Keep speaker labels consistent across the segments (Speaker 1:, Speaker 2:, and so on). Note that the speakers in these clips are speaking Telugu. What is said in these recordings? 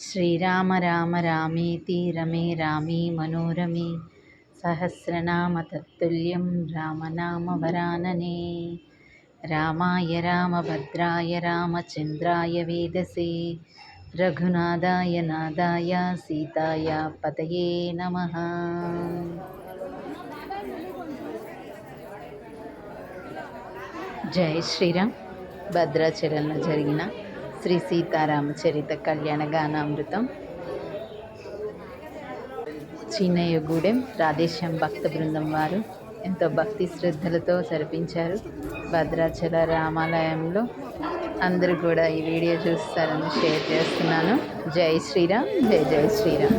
Speaker 1: శ్రీరామ రామ రామేతి రమే రామే మనోరమే సహస్రనామ తత్తుల్యం రామనామ వరాననే. రామాయ రామభద్రాయ రామచంద్రాయ వేదసే. రఘునాథాయ నాదాయ సీతాయ పతయే నమ. జై శ్రీరామ్. భద్రాచలంలో జరిగిన శ్రీ సీతారామచరిత కళ్యాణ గానామృతం. చిన్నయ్యగూడెం రాధేశ్యాం భక్త బృందం వారు ఎంతో భక్తి శ్రద్ధలతో జరిపించారు. భద్రాచల రామాలయంలో అందరూ కూడా ఈ వీడియో చూస్తారని షేర్ చేస్తున్నాను. జై శ్రీరామ్ జై జై శ్రీరామ్.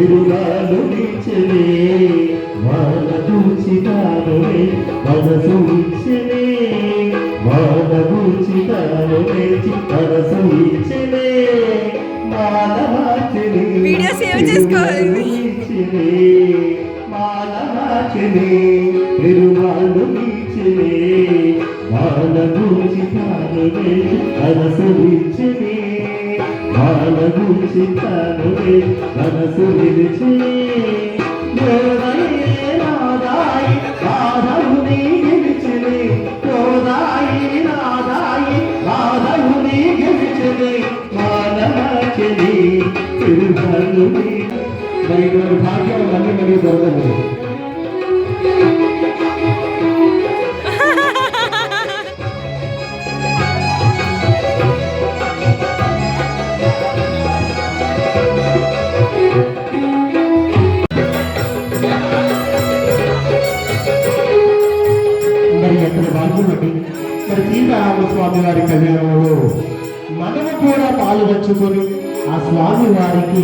Speaker 2: పెరుగాలు నీచెనే మాలగుంచితానునే మనసు ఇచ్చనే మాలగుంచితానునే మనసు ఇచ్చనే మాలవాచనే
Speaker 3: వీడియో సేవ్ చేసుకోవాలి.
Speaker 2: మాలవాచనే పెరుగాలు నీచెనే మాలగుంచితానునే మనసు ఇచ్చనే మాలగుంచితానునే మనసు నిలిచి నాదాయి రాధవుని గెలిచినే యోదాయి నాదాయి రాధవుని గెలిచినే మానవచని తిరుగల్లుని మరి భాగ్యం అన్ని మళ్ళీ దొరకదు మరి ఎక్కడ భాగ్యం మరి సీతారామస్వామి వారి కళ్యాణంలో మనము కూడా పాలు పంచుకొని ఆ స్వామి వారికి